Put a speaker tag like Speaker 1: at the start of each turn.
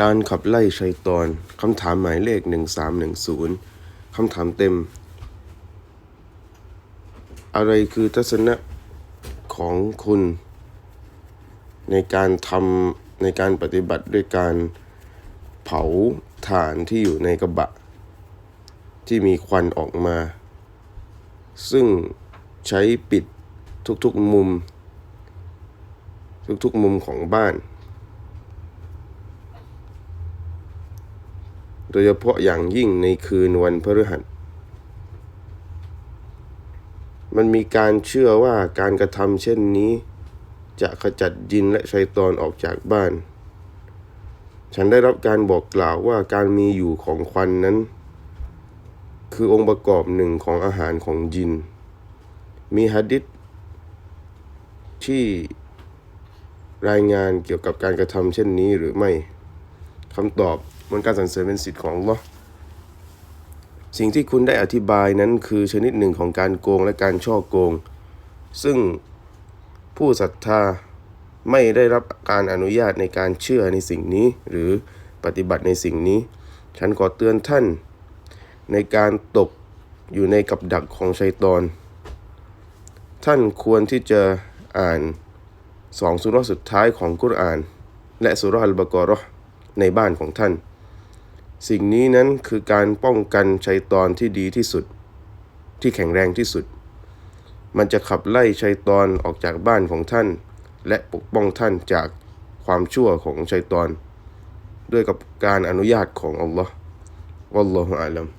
Speaker 1: การขับไล่ชัยตอนคำถามหมายเลข 1310คำถามเต็ม อะไรคือทัศนะของคุณ ในการทำในการปฏิบัติด้วยการเผาถ่านที่อยู่ในกระบะ ที่มีควันออกมา ซึ่งใช้ปิดทุกๆมุม ทุกๆมุมของบ้าน โดยเฉพาะอย่างยิ่งในคืนวันพฤหัส มันมีการเชื่อว่าการกระทำเช่นนี้ จะขจัดยินและชัยตอนออกจากบ้าน ฉันได้รับการบอกกล่าวว่าการมีอยู่ของควันนั้น คือองค์ประกอบหนึ่งของอาหารของยิน มีหะดิษที่รายงานเกี่ยวกับการกระทำเช่นนี้หรือไม่คำตอบ มันการสรรเสริญเป็นสิทธิ์ของลอสิ่งที่คุณได้อธิบายนั้นคือชนิดหนึ่งของการโกงและการช่อโกง ซึ่งผู้ศรัทธาไม่ได้รับการอนุญาตในการเชื่อในสิ่งนี้ หรือปฏิบัติในสิ่งนี้ ฉันขอเตือนท่าน ในการตกอยู่ในกับดักของชัยตอน ท่านควรที่จะอ่านสองสุรสุดท้ายของกุรอาน และสุรอัลบากอเรอในบ้านของท่าน สิ่งนี้นั้นคือการป้องกันชัยตอนที่ดีที่สุด ที่แข็งแรงที่สุด มันจะขับไล่ชัยตอนออกจากบ้านของท่าน และปกป้องท่านจากความชั่วของชัยตอน ด้วยกับการอนุญาตของอัลลอฮ์วัลลอฮุอาลัม